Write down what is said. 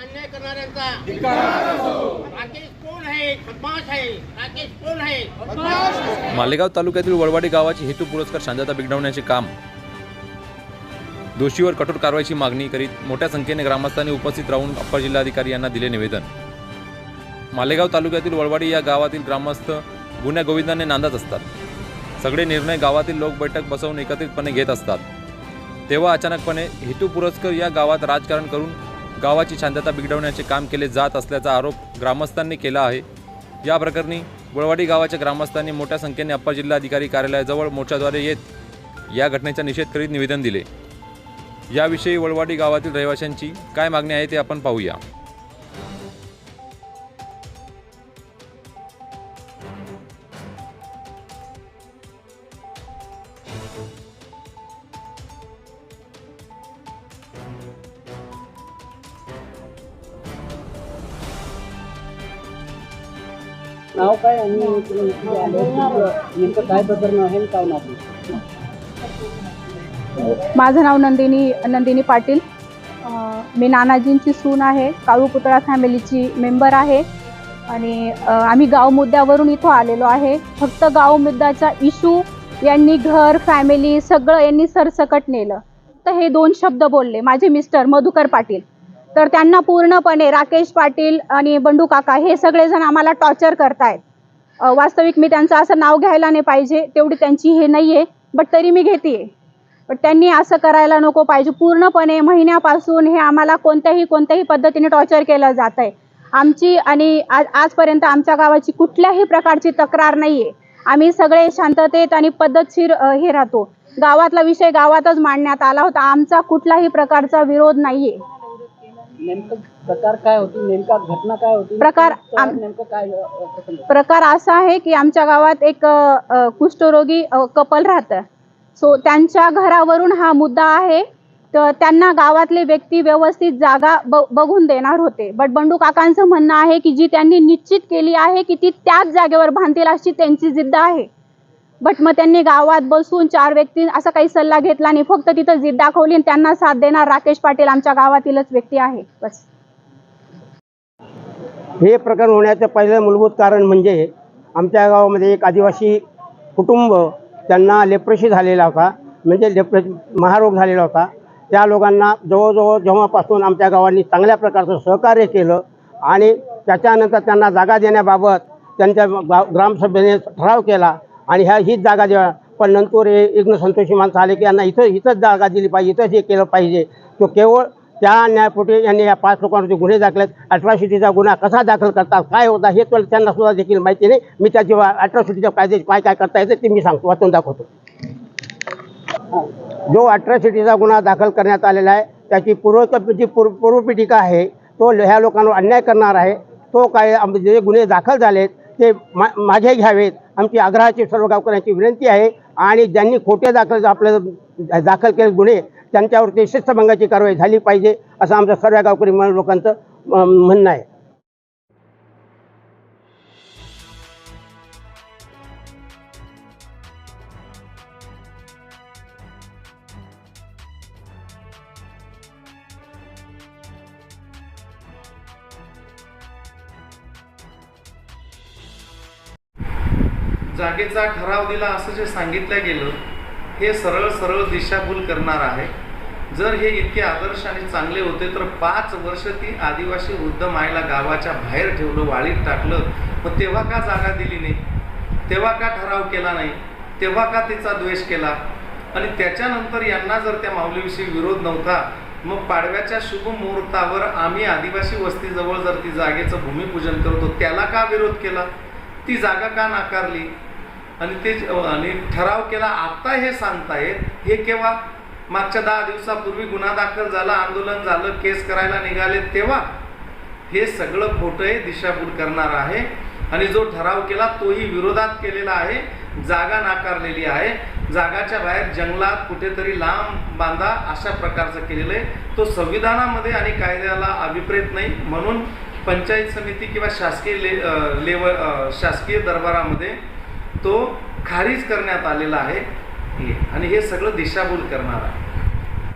अन्याय करणाऱ्यांचा. राकेश कोण आहे? बदमाश आहे. राकेश कोण आहे? मालेगाव तालुक्यातील वळवाडी गावाचे हेतू पुरस्कार शांतता बिघडवण्याचे काम. दोषीवर कठोर कारवाईची मागणी करीत मोठ्या संख्येने ग्रामस्थांनी उपस्थित राहून अप्पर जिल्हाधिकारी यांना दिले निवेदन. मालेगाव तालुक्यातील वळवाडी या गावातील ग्रामस्थ गुन्ह्या गोविंदाने नांदत असतात. सगळे निर्णय गावातील लोक बैठक बसवून एकत्रितपणे घेत असतात. तेव्हा अचानकपणे हेतू पुरस्कर या गावात राजकारण करून गावाची शांतता बिघडवण्याचे काम केले जात असल्याचा आरोप ग्रामस्थांनी केला आहे. या प्रकरणी वळवाडी गावाच्या ग्रामस्थांनी मोठ्या संख्येने अप्पा जिल्हाधिकारी कार्यालयाजवळ मोर्चाद्वारे येत या घटनेचा निषेध करीत निवेदन दिले. याविषयी वळवाडी गावातील रहिवाशांची काय मागणी आहे ते आपण पाहूया. नाव काय आणि तुम्ही आले? नेमकं काय प्रकरण आहे आणि काय नाही? माझं नाव नंदिनी नंदिनी पाटील. अं, मी नानाजींची सून आहे काळू पुतळा फॅमिलीची मेंबर आहे. आणि अं, आम्ही गाव मुद्द्यावरून इथं आलेलो आहे. फक्त गाव मुद्द्याचा इशू यांनी घर फॅमिली सगळं यांनी सरसकट नेलं. तर हे दोन शब्द बोलले. माझे मिस्टर मधुकर पाटील. तर त्यांना पूर्णपणे राकेश पाटील आणि बंडू काका हे सगळेजण आम्हाला टॉर्चर करतायत. वास्तविक मी त्यांचं असं नाव घ्यायला नाही पाहिजे तेवढी त्यांची हे नाही आहे बट तरी मी घेते पण त्यांनी असं करायला नको पाहिजे. पूर्णपणे महिन्यापासून हे आम्हाला कोणत्याही कोणत्याही पद्धतीने टॉर्चर केलं जात आहे आमची आणि आज आजपर्यंत आमच्या गावाची कुठल्याही प्रकारची तक्रार नाही आहे आम्ही सगळे शांततेत आणि पद्धतशीर हे राहतो. गावातला विषय गावातच मांडण्यात आला होता. आमचा कुठलाही प्रकारचा विरोध नाही आहे नेमकं प्रकार काय होती? नेमका घटना काय होती? प्रकार आम- नेमकं काय अ, प्रसंग? प्रकार असा आहे की आमच्या गावात एक अ, कुष्ठरोगी कपल राहतं. सो त्यांच्या घरावरून हा मुद्दा आहे. तर त्यांना गावातले व्यक्ती व्यवस्थित जागा ब बघून देणार होते. बट बंडू काकांचं म्हणणं आहे की जी त्यांनी निश्चित केली आहे की ती त्याच जागेवर बांधतील अशी त्यांची जिद्द आहे. बट मग त्यांनी गावात बसून चार व्यक्ती असा काही सल्ला घेतला नाही. फक्त तिथं जिद्द दाखवली आणि त्यांना साथ देणार राकेश पाटील आमच्या गावातीलच व्यक्ती आहे. बस. हे प्रकरण होण्याचं पहिलं मूलभूत कारण म्हणजे आमच्या गावामध्ये एक आदिवासी कुटुंब त्यांना लेप्रशी झालेला होता. म्हणजे लेप्रे महारोग झालेला होता. त्या लोकांना जवळजवळ जेव्हापासून आमच्या गावांनी चांगल्या प्रकारचं सहकार्य केलं आणि त्याच्यानंतर त्यांना जागा देण्याबाबत त्यांच्या गाव ग्रामसभेने ठराव केला. आणि ह्या हीच जागा द्या पण नंतर हे इग्न संतोषी माणसं आले की यांना इथं इथंच जागा दिली पाहिजे इथंच हे केलं पाहिजे. तो केवळ त्या न्यायपुटे यांनी या पाच लोकांवरती गुन्हे दाखल आहेत अठराशेतीचा गुन्हा कसा दाखल करतात काय होता हे तर त्यांना सुद्धा देखील माहिती नाही. मी त्याची अठराशेतीच्या कायदे काय काय करता येते ते मी सांगतो वाचून दाखवतो. जो अठराशेतीचा गुन्हा दाखल करण्यात आलेला आहे त्याची पूर्व जी पूर्व पूर्वपीठिका आहे तो ह्या लोकांवर अन्याय करणार आहे. तो काय जे गुन्हे दाखल झालेत ते मा माझे घ्यावेत. आमची आग्रहाची सर्व गावकऱ्यांची विनंती आहे आणि ज्यांनी खोटे दाखल आपलं दाखल केले गुन्हे त्यांच्यावरती शिस्तभंगाची कारवाई झाली पाहिजे असं आमचं सर्व गावकरी लोकांचं म्हणणं आहे. जागेचा ठराव दिला असं जे सांगितलं गेलं हे सरळ सरळ दिशाभूल करणार आहे. जर हे इतके आदर्श आणि चांगले होते तर पाच वर्ष ती आदिवासी वृद्ध मायला गावाच्या बाहेर ठेवलं वाळीत टाकलं. मग तेव्हा का जागा दिली नाही? तेव्हा का ठराव केला नाही? तेव्हा का तिचा द्वेष केला? आणि त्याच्यानंतर यांना जर त्या माऊलीविषयी विरोध नव्हता मग पाडव्याच्या शुभ मुहूर्तावर आम्ही आदिवासी वस्तीजवळ जर ती जागेचं भूमिपूजन करतो त्याला का विरोध केला? ती जागा का नाकारली? आणि ते आणि ठराव केला आत्ता हे सांगतायत हे केव्हा? मागच्या दहा दिवसापूर्वी गुन्हा दाखल झाला आंदोलन झालं केस करायला निघाले तेव्हा? हे सगळं खोटं आहे दिशाभूल करणार आहे. आणि जो ठराव केला तोही विरोधात केलेला आहे जागा नाकारलेली आहे. जागाच्या बाहेर जंगलात कुठेतरी लांब बांधा अशा प्रकारचं केलेलं आहे. तो संविधानामध्ये आणि कायद्याला अभिप्रेत नाही. म्हणून पंचायत समिती किंवा शासकीय ले लेवल शासकीय दरबारामध्ये तो खारिज करण्यात आलेला आहे. आणि हे सगळं दिशाभूल करणार आहे.